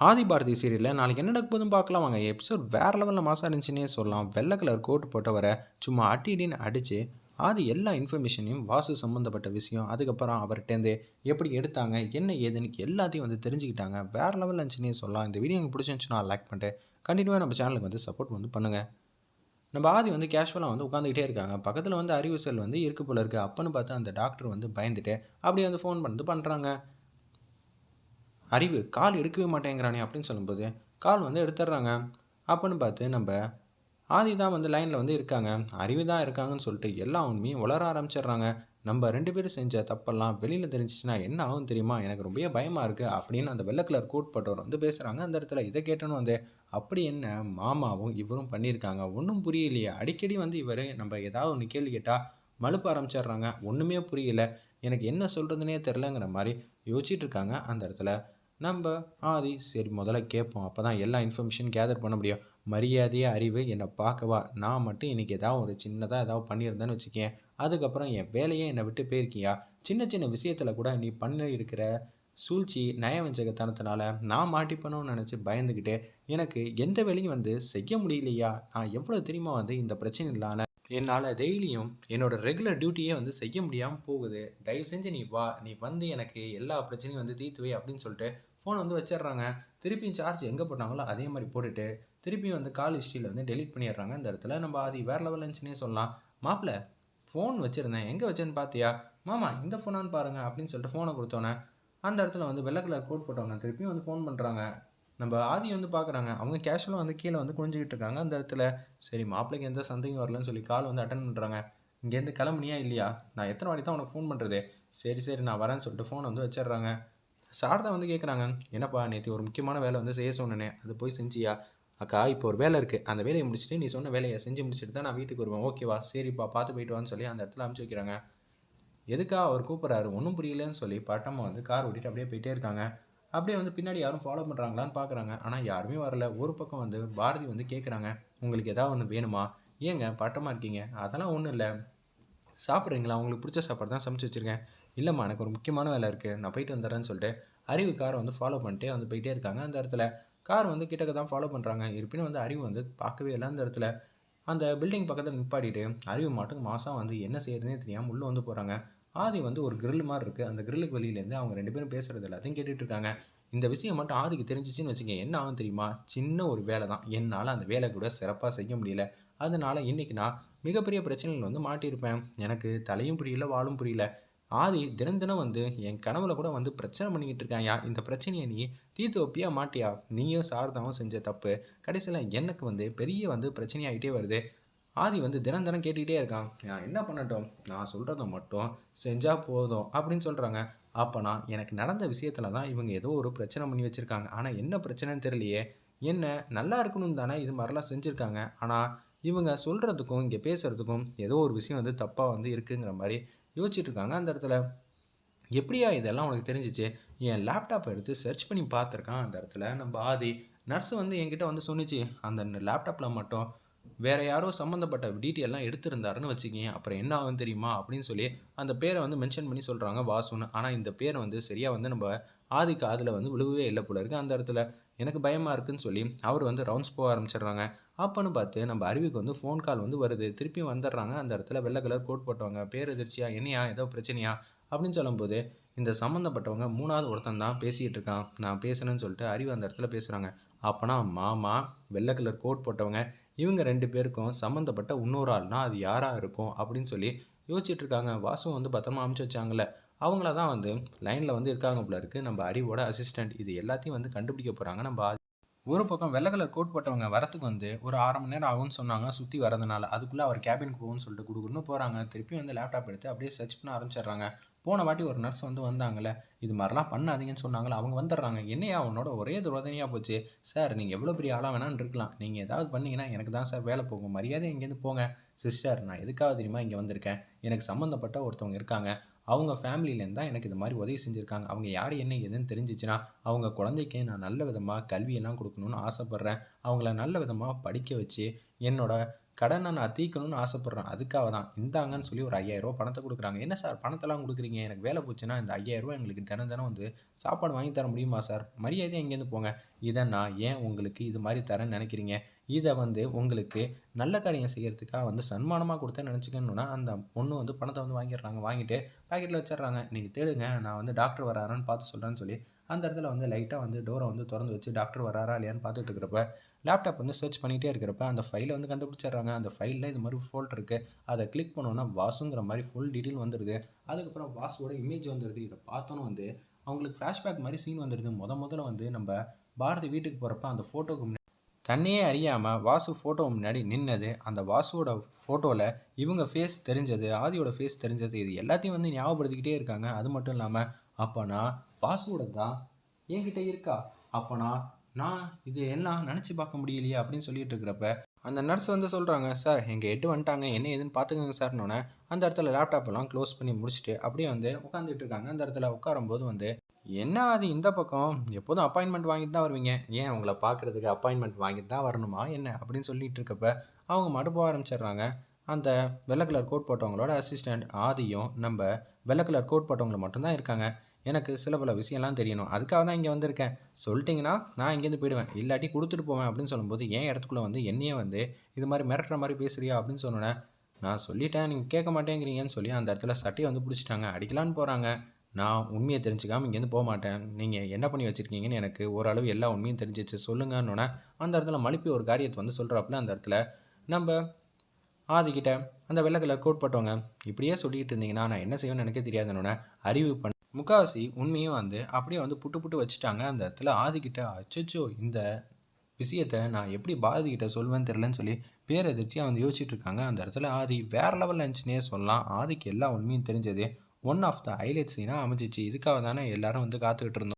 ஆதி பாரதி சீரியலில் நாளைக்கு என்ன நடக்க பார்க்கலாம். வாங்க எபிசோட் வேறு லெவலில் மாசாக இருந்துச்சுன்னே சொல்லலாம். வெள்ளை கலர் கோட் போட்டவரை சும்மா அடி இடின்னு அடித்து ஆதி எல்லா இன்ஃபர்மேஷனையும் வாசு சம்மந்தப்பட்ட விஷயம் அதுக்கப்புறம் அவர்கிட்டேருந்து எப்படி எடுத்தாங்க என்ன ஏதுன்னு எல்லாத்தையும் வந்து தெரிஞ்சுக்கிட்டாங்க. வேறு லெவலில் இருந்துச்சுன்னே சொல்லலாம். இந்த வீடியோ எனக்கு பிடிச்சிருந்துச்சுன்னா லைக் பண்ணிட்டு கண்டினியூவாக நம்ம சேனலுக்கு வந்து சப்போர்ட் வந்து பண்ணுங்கள் நம்ம ஆதி வந்து கேஷுவலாக வந்து உட்காந்துக்கிட்டே இருக்காங்க. பக்கத்தில் வந்து அறிவு செல் வந்து இருக்கு போல இருக்குது அப்பன்னு பார்த்து அந்த டாக்டர் வந்து பயந்துட்டு அப்படியே வந்து ஃபோன் பண்ணிட்டு பண்ணுறாங்க அறிவு கால் எடுக்கவே மாட்டேங்கிறானே அப்படின்னு சொல்லும்போது கால் வந்து எடுத்துடுறாங்க. அப்படின்னு பார்த்து நம்ம ஆதி தான் வந்து லைனில் வந்து இருக்காங்க. அறிவு தான் இருக்காங்கன்னு சொல்லிட்டு எல்லா உண்மையும் வளர ஆரம்பிச்சிடுறாங்க. நம்ம ரெண்டு பேரும் செஞ்ச தப்பெல்லாம் வெளியில் தெரிஞ்சிச்சுன்னா என்ன ஆகும் தெரியுமா? எனக்கு ரொம்ப பயமாக இருக்குது அப்படின்னு அந்த வெள்ளை கலர் கோட் போட்டவர் வந்து பேசுகிறாங்க அந்த இடத்துல இதை கேட்டோன்னு வந்து அப்படி என்ன மாமாவும் இவரும் பண்ணியிருக்காங்க? ஒன்றும் புரியலையே. அடிக்கடி வந்து இவர் நம்ம ஏதாவது ஒன்று கேள்வி கேட்டால் மழுப்ப ஆரம்பிச்சிடுறாங்க. ஒன்றுமே புரியல. எனக்கு என்ன சொல்கிறதுனே தெரிலங்கிற மாதிரி யோசிச்சுட்டு இருக்காங்க அந்த இடத்துல. நம்ம ஆதி சரி முதல்ல கேட்போம். அப்போ தான் எல்லா இன்ஃபர்மேஷன் கேதர் பண்ண முடியும். மரியாதையே அறிவு என்னை பார்க்கவா நான் மட்டும் இன்றைக்கி ஏதாவது ஒரு சின்னதாக ஏதாவது பண்ணியிருந்தேன்னு வச்சுக்கேன். அதுக்கப்புறம் என் வேலையே என்னை விட்டு போயிருக்கியா? சின்ன சின்ன விஷயத்தில் கூட நீ பண்ணி இருக்கிற சூழ்ச்சி நயவஞ்சகத்தனத்தினால நான் மாட்டிப்பணும்னு நினச்சி பயந்துக்கிட்டு எனக்கு எந்த வேலையும் வந்து செய்ய முடியலையா? நான் எவ்வளோ தெரியுமா வந்து இந்த பிரச்சனை இல்லாமல் என்னால் டெய்லியும் என்னோட ரெகுலர் டியூட்டியே வந்து செய்ய முடியாமல் போகுது. தயவு செஞ்சு நீ வா நீ வந்து எனக்கு எல்லா பிரச்சனையும் வந்து தீர்த்துவே அப்படின்னு சொல்லிட்டு ஃபோன் வந்து வச்சிடுறாங்க. திருப்பியும் சார்ஜ் எங்கே போட்டாங்களோ அதே மாதிரி போட்டுட்டு திருப்பி வந்து கால் ஹிஸ்ட்ரியில் வந்து டெலிட் பண்ணிடுறாங்க. இந்த இடத்துல நம்ம அது வேறு லெவல் இருந்துச்சுன்னே சொல்லலாம். மாப்பிள்ள ஃபோன் வச்சுருந்தேன். எங்கே வச்சேன்னு பார்த்தியா? மாமா இந்த ஃபோனான்னு பாருங்கள் அப்படின்னு சொல்லிட்டு ஃபோனை கொடுத்தோன்னே அந்த இடத்துல வந்து வெள்ளை கலர் கோட் போட்டவங்க திருப்பியும் வந்து ஃபோன் பண்ணுறாங்க நம்ம ஆதி வந்து பார்க்குறாங்க அவங்க கேஷுவலாக வந்து கீழே வந்து குனிஞ்சிக்கிட்டு இருக்காங்க. அந்த இடத்துல சரி மாப்பிள்ளைக்கு எந்த சந்தேகம் வரலன்னு சொல்லி கால் வந்து அட்டன் பண்ணுறாங்க இங்கேருந்து கிளம்புனியா இல்லையா? நான் எத்தனை வாட்டி தான் உனக்கு ஃபோன் பண்ணுறது சரி சரி நான் வரேன்னு சொல்லிட்டு ஃபோன் வந்து வச்சிடுறாங்க. சாரதா வந்து கேட்குறாங்க என்னப்பா நேற்று ஒரு முக்கியமான வேலை வந்து செய்ய சொன்னேனே. அது போய் செஞ்சியா? அக்கா இப்போ ஒரு வேலை இருக்குது அந்த வேலையை முடிச்சுட்டு நீ சொன்ன வேலையை செஞ்சு முடிச்சுட்டு தான் நான் வீட்டுக்கு வருவேன். ஓகேவா சரிப்பா பார்த்து போயிட்டு வான்னு சொல்லி அந்த இடத்துல அனுப்பிச்சி வைக்கிறாங்க. எதுக்கா அவர் கூப்பிட்றாரு? ஒன்றும் புரியலன்னு சொல்லி பட்டம்மா வந்து கார் ஓட்டிட்டு அப்படியே போயிட்டே இருக்காங்க. அப்படியே வந்து பின்னாடி யாரும் ஃபாலோ பண்ணுறாங்களான்னு பார்க்குறாங்க ஆனால் யாருமே வரல. ஒரு பக்கம் வந்து பாரதி வந்து கேட்குறாங்க உங்களுக்கு எதாவது ஒன்று வேணுமா? ஏங்க பட்டமாக இருக்கீங்க. அதெல்லாம் ஒன்றும் இல்லை. சாப்பிட்றீங்களா? உங்களுக்கு பிடிச்ச சாப்பாடு தான் சமைச்சு வச்சுருக்கேன். இல்லைம்மா எனக்கு ஒரு முக்கியமான வேலை இருக்குது நான் போயிட்டு வந்துடுறேன்னு சொல்லிட்டு அறிவு காரை வந்து ஃபாலோ பண்ணிட்டே வந்து போயிட்டே இருக்காங்க அந்த இடத்துல. கார் வந்து கிட்டக்க தான் ஃபாலோ பண்ணுறாங்க இருப்பினும் வந்து அறிவு வந்து பார்க்கவே இல்லை அந்த இடத்துல. அந்த பில்டிங் பக்கத்தில் நிப்பாட்டிட்டு அறிவு மாட்டுக்கு மாதம் வந்து என்ன செய்யறதுனே தெரியாமல் உள்ளே வந்து போகிறாங்க ஆதி வந்து ஒரு கிரில் மாதிரி இருக்குது அந்த கிரில்லுக்கு வெளியிலேருந்து அவங்க ரெண்டு பேரும் பேசுகிறது எல்லாத்தையும் கேட்டுட்டு இருக்காங்க. இந்த விஷயம் மட்டும் ஆதிக்கு தெரிஞ்சிச்சின்னு வச்சுக்கோங்க. என்ன ஆகும் தெரியுமா? சின்ன ஒரு வேலை தான். என்னால் அந்த வேலை கூட சிறப்பாக செய்ய முடியல. அதனால் இன்றைக்கி நான் மிகப்பெரிய பிரச்சனைகள் வந்து மாட்டியிருப்பேன். எனக்கு தலையும் புரியல வாழும் புரியல. ஆதி தினம் தினம் வந்து என் கனவுல கூட வந்து பிரச்சனை பண்ணிக்கிட்டு இருக்காயா இந்த பிரச்சனையை நீ தீர்த்து வைப்பியா மாட்டியா? நீயும் சாரதாவும் செஞ்ச தப்பு கடைசியில் எனக்கு வந்து பெரிய வந்து பிரச்சனையாகிட்டே வருது. ஆதி வந்து தினம் தினம் கேட்டுக்கிட்டே இருக்கான். நான் என்ன பண்ணட்டும்? நான் சொல்கிறத மட்டும் செஞ்சால் போதும் அப்படின்னு சொல்கிறாங்க அப்போனா எனக்கு நடந்த விஷயத்தில் தான் இவங்க ஏதோ ஒரு பிரச்சனை பண்ணி வச்சுருக்காங்க. ஆனால் என்ன பிரச்சனைன்னு தெரியலையே. என்ன? நல்லா இருக்கணும் தானே இது மாதிரிலாம் செஞ்சுருக்காங்க. ஆனால் இவங்க சொல்கிறதுக்கும் இங்கே பேசுகிறதுக்கும் ஏதோ ஒரு விஷயம் வந்து தப்பாக வந்து இருக்குங்கிற மாதிரி யோசிச்சுட்டு இருக்காங்க அந்த இடத்துல. எப்படியா இதெல்லாம் உனக்கு தெரிஞ்சிச்சு? என் லேப்டாப்பை எடுத்து சர்ச் பண்ணி பார்த்துருக்கான் அந்த இடத்துல. நம்ம ஆதி நர்ஸ் வந்து என்கிட்ட வந்து சொன்னிச்சு. அந்த லேப்டாப்பில் மட்டும் வேறு யாரோ சம்மந்தப்பட்ட டீட்டெயிலாம் எடுத்திருந்தாருன்னு வச்சுக்கிங்க அப்புறம் என்ன ஆகும் தெரியுமா? அப்படின்னு சொல்லி அந்த பேரை வந்து மென்ஷன் பண்ணி சொல்கிறாங்க வாசுன்னு. ஆனால் இந்த பேரை வந்து சரியாக வந்து நம்ம ஆதி காதில் வந்து விழுகவே இல்லை போல இருக்குது அந்த இடத்துல. எனக்கு பயமாக இருக்குன்னு சொல்லி அவர் வந்து ரவுண்ட்ஸ் போக ஆரம்பிச்சிடுறாங்க. அப்போன்னு பார்த்து நம்ம அருவிக்கு வந்து ஃபோன் கால் வந்து வருது. திருப்பி வந்துடுறாங்க. அந்த இடத்துல வெள்ளை கலர் கோட் போட்டவங்க பேர் எதிர்ச்சியா என்னையா ஏதோ பிரச்சனையா? அப்படின்னு சொல்லும்போது இந்த சம்மந்தப்பட்டவங்க மூணாவது ஒருத்தன் தான் பேசிகிட்டு இருக்கான். நான் பேசுனேன்னு சொல்லிட்டு அறிவு அந்த இடத்துல பேசுகிறாங்க அப்போனா மாமா வெள்ளை கலர் கோட் போட்டவங்க இவங்க ரெண்டு பேருக்கும் சம்மந்தப்பட்ட இன்னொரு ஆள்னா அது யாராக இருக்கும் அப்படின்னு சொல்லி யோசிச்சுட்டு இருக்காங்க. வாசு வந்து பத்திரமா அமுச்சு வச்சாங்களே அவங்கள தான் வந்து லைனில் வந்து இருக்காங்க போல இருக்குது நம்ம அறிவோட அசிஸ்டண்ட் இது எல்லாத்தையும் வந்து கண்டுபிடிக்க போகிறாங்க நம்ம ஒரு பக்கம் வெள்ளை கலர் கோட் போட்டவங்க வரத்துக்கு வந்து ஒரு அரை மணி நேரம் ஆகும்னு சொன்னாங்க சுற்றி வரதுனால. அதுக்குள்ளே அவர் கேபினுக்கு போகும்னு சொல்லிட்டு கொடுக்குன்னு போகிறாங்க திருப்பி வந்து லேப்டாப் எடுத்து அப்படியே சர்ச் பண்ண ஆரம்பிச்சிடுறாங்க. போன வாட்டி ஒரு நர்ஸ் வந்து வந்தாங்களே இது மாதிரிலாம் பண்ணாதீங்கன்னு சொன்னாங்களே அவங்க வந்துடுறாங்க. என்னையா அவனோட ஒரே துரோதனையாக போச்சு? சார் நீங்கள் எவ்வளோ பெரிய ஆளாக வேணான்னு இருக்கலாம். நீங்கள் ஏதாவது பண்ணீங்கன்னா எனக்கு தான் சார் வேலை போகும். மரியாதை இங்கேருந்து போங்க. சிஸ்டர் நான் எதுக்காக தெரியுமா இங்கே வந்திருக்கேன்? எனக்கு சம்மந்தப்பட்ட ஒருத்தவங்க இருக்காங்க. அவங்க ஃபேமிலியிலேருந்து தான் எனக்கு இது மாதிரி உதவி செஞ்சுருக்காங்க. அவங்க யார் என்ன எதுன்னு தெரிஞ்சிச்சுன்னா அவங்க குழந்தைக்கு நான் நல்ல விதமாக கல்வியெல்லாம் கொடுக்கணும்னு ஆசைப்பட்றேன். அவங்கள நல்ல விதமாக படிக்க வச்சு என்னோட கடனை நான் தீக்கணும்னு ஆசைப்பட்றேன். அதுக்காக தான். இந்தாங்கன்னு சொல்லி ஒரு ஐயாயிரரூவா பணத்தை கொடுக்குறாங்க. என்ன சார் பணத்தெல்லாம் கொடுக்குறீங்க? எனக்கு வேலை போச்சுன்னா இந்த ஐயாயிரரூவா எங்களுக்கு தினம் தினம் வந்து சாப்பாடு வாங்கி தர முடியுமா சார்? மரியாதையாக எங்கேருந்து போங்க? இதை நான் ஏன் உங்களுக்கு இது மாதிரி தரேன்னு நினைக்கிறீங்க? இதை வந்து உங்களுக்கு நல்ல காரியம் செய்கிறதுக்காக வந்து சன்மானமாக கொடுத்தேன் நினச்சிக்கணுன்னா அந்த பொண்ணு வந்து பணத்தை வந்து வாங்கிடுறாங்க. வாங்கிட்டு பாக்கெட்டில் வச்சிடுறாங்க. நீங்கள் தேடுங்க. நான் வந்து டாக்டர் வராரான்னு பார்த்து சொல்கிறேன்னு சொல்லி அந்த இடத்துல வந்து லைட்டாக வந்து டோரை வந்து திறந்து வச்சு டாக்டர் வராரா இல்லையான்னு பார்த்துட்டு இருக்கிறப்ப லேப்டாப் வந்து சர்ச் பண்ணிகிட்டே இருக்கிறப்ப அந்த ஃபைலை வந்து கண்டுபிடிச்சிடுறாங்க. அந்த ஃபைலில் இது மாதிரி ஃபோல்ட் இருக்குது அதை கிளிக் பண்ணோன்னா வாசுங்கிற மாதிரி ஃபுல் டீட்டெயில் வந்துடுது அதுக்கப்புறம் வாசுவோட இமேஜ் வந்துடுது இதை பார்த்தோன்னு வந்து அவங்களுக்கு ஃப்ளாஷ்பேக் மாதிரி சீன் வந்துடுது முத முதல்ல வந்து நம்ம பாரதி வீட்டுக்கு போகிறப்ப அந்த ஃபோட்டோக்கு முன்னாடி தன்னையே அறியாமல் வாசு ஃபோட்டோ முன்னாடி நின்னது. அந்த வாசுவோட ஃபோட்டோவில் இவங்க ஃபேஸ் தெரிஞ்சது ஆதியோட ஃபேஸ் தெரிஞ்சது. இது எல்லாத்தையும் வந்து ஞாபகப்படுத்திக்கிட்டே இருக்காங்க. அது மட்டும் இல்லாமல் அப்போனா பாஸ்வேர்டு தான் என்கிட்ட இருக்கா? அப்போனா நான் இது எல்லாம் நினச்சி பார்க்க முடியலையே அப்படின்னு சொல்லிட்டு இருக்கிறப்ப அந்த நர்ஸ் வந்து சொல்கிறாங்க சார் எங்கள் எட்டு வந்துட்டாங்க. என்ன ஏதுன்னு பார்த்துக்கோங்க சார்னோடனே அந்த இடத்துல லேப்டாப்பெல்லாம் க்ளோஸ் பண்ணி முடிச்சுட்டு அப்படியே வந்து உட்காந்துட்டு இருக்காங்க. அந்த இடத்துல உட்காரும்போது வந்து என்ன அது இந்த பக்கம்? எப்போதும் அப்பாயின்மெண்ட் வாங்கிட்டு தான் வருவீங்க. ஏன் உங்களை பார்க்குறதுக்கு அப்பாயின்மெண்ட் வாங்கிட்டு தான் வரணுமா? என்ன? அப்படின்னு சொல்லிட்டு இருக்கப்ப அவங்க மட்டும் ஆரம்பிச்சிடுறாங்க. அந்த வெள்ளை கலர் கோட் போட்டவங்களோட அசிஸ்டண்ட் ஆதியும் நம்ம வெள்ளை கலர் கோட் போட்டவங்களை மட்டும்தான் இருக்காங்க. எனக்கு சில பல விஷயம்லாம் தெரியணும். அதுக்காக தான் இங்கே வந்திருக்கேன். சொல்லிட்டிங்கன்னா நான் இங்கேருந்து போயிடுவேன். இல்லாட்டி கொடுத்துட்டு போவேன் அப்படின்னு சொல்லும்போது என் இடத்துக்குள்ளே வந்து என்னையே வந்து இது மாதிரி மிரட்டுற மாதிரி பேசுறியா? அப்படின்னு சொன்னோன்னே நான் சொல்லிட்டேன். நீங்கள் கேட்க மாட்டேங்கிறீங்கன்னு சொல்லி அந்த இடத்துல சட்டையை வந்து பிடிச்சிட்டாங்க. அடிக்கலான்னு போகிறாங்க நான் உண்மையை தெரிஞ்சுக்காமல் இங்கேருந்து போக மாட்டேன். நீங்கள் என்ன பண்ணி வச்சுருக்கீங்கன்னு எனக்கு ஓரளவு எல்லா உண்மையும் தெரிஞ்சிச்சு. சொல்லுங்கன்னொன்னே அந்த இடத்துல மழுப்பி ஒரு காரியத்தை வந்து சொல்கிறாப்புல அந்த இடத்துல. நம்ம ஆதிக்கிட்ட அந்த வெள்ளை கலர் கோட் போட்டவங்க இப்படியே சொல்லிகிட்டு இருந்தீங்கன்னா நான் என்ன செய்வேன்னு எனக்கே தெரியாதுன்னு அறிவு பண்ண முக்காவாசி உண்மையும் வந்து அப்படியே வந்து புட்டு புட்டு வச்சுட்டாங்க. அந்த இடத்துல ஆதிக்கிட்ட அச்சோ இந்த விஷயத்தை நான் எப்படி பாதிக்கிட்ட சொல்வேன்னு தெரிலன்னு சொல்லி பேரதிர்ச்சியாக வந்து யோசிச்சுட்டு இருக்காங்க. அந்த இடத்துல ஆதி வேற லெவலில் இருந்துச்சுனே சொல்லலாம். ஆதிக்கு எல்லா உண்மையும் தெரிஞ்சது ஒன் ஆஃப் த ஹைலைட் சீனாக அமைஞ்சிச்சு. இதுக்காக தானே எல்லாரும் வந்து காத்துக்கிட்டு இருந்தோம்.